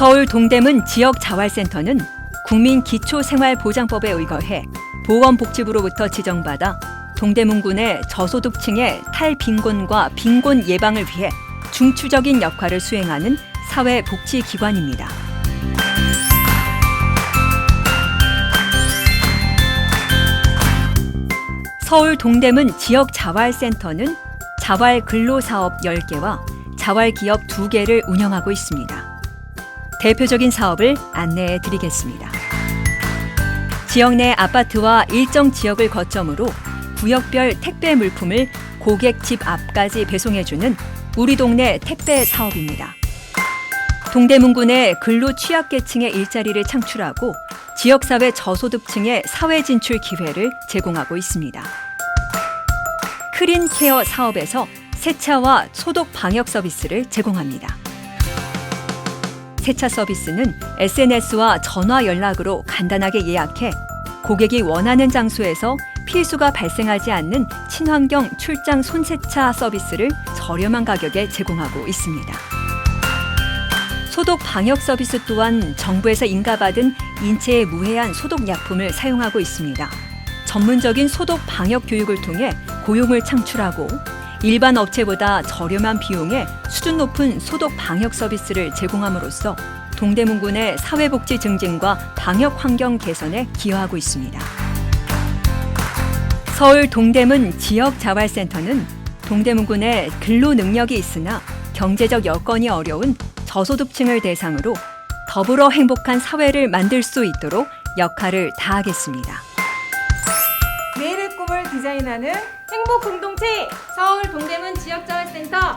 서울 동대문 지역자활센터는 국민기초생활보장법에 의거해 보건복지부로부터 지정받아 동대문군의 저소득층의 탈빈곤과 빈곤 예방을 위해 중추적인 역할을 수행하는 사회복지기관입니다. 서울 동대문 지역자활센터는 자활 근로사업 10개와 자활기업 2개를 운영하고 있습니다. 대표적인 사업을 안내해 드리겠습니다. 지역 내 아파트와 일정 지역을 거점으로 구역별 택배 물품을 고객 집 앞까지 배송해주는 우리 동네 택배 사업입니다. 동대문군의 근로 취약계층의 일자리를 창출하고 지역사회 저소득층의 사회 진출 기회를 제공하고 있습니다. 크린 케어 사업에서 세차와 소독 방역 서비스를 제공합니다. 세차 서비스는 SNS와 전화 연락으로 간단하게 예약해 고객이 원하는 장소에서 필수가 발생하지 않는 친환경 출장 손세차 서비스를 저렴한 가격에 제공하고 있습니다. 소독 방역 서비스 또한 정부에서 인가받은 인체에 무해한 소독 약품을 사용하고 있습니다. 전문적인 소독 방역 교육을 통해 고용을 창출하고 일반 업체보다 저렴한 비용에 수준 높은 소독 방역 서비스를 제공함으로써 동대문군의 사회복지 증진과 방역 환경 개선에 기여하고 있습니다. 서울 동대문 지역자활센터는 동대문군의 근로 능력이 있으나 경제적 여건이 어려운 저소득층을 대상으로 더불어 행복한 사회를 만들 수 있도록 역할을 다하겠습니다. 디자인하는 행복 공동체 서울 동대문 지역자활센터.